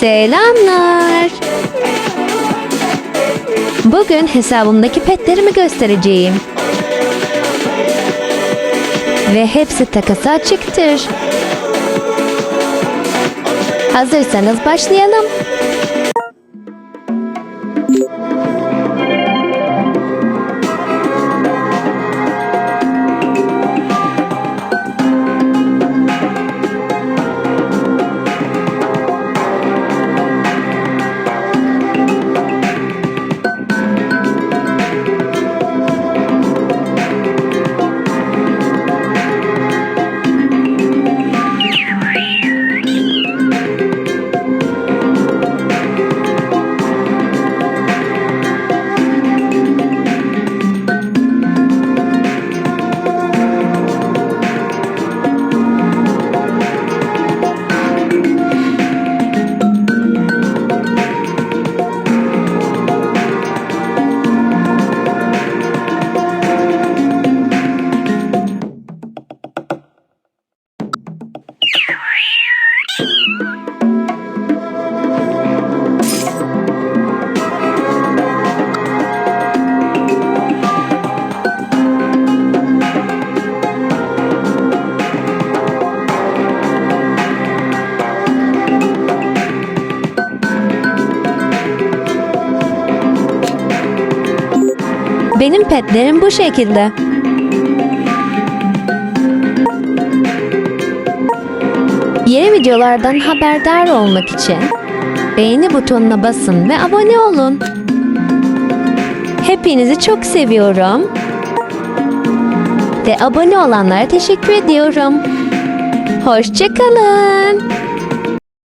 Selamlar. Bugün hesabımdaki petlerimi göstereceğim. Ve hepsi takasa açıktır. Hazırsanız başlayalım. Benim petlerim bu şekilde. Yeni videolardan haberdar olmak için beğeni butonuna basın ve abone olun. Hepinizi çok seviyorum. Ve abone olanlara teşekkür ediyorum. Hoşçakalın.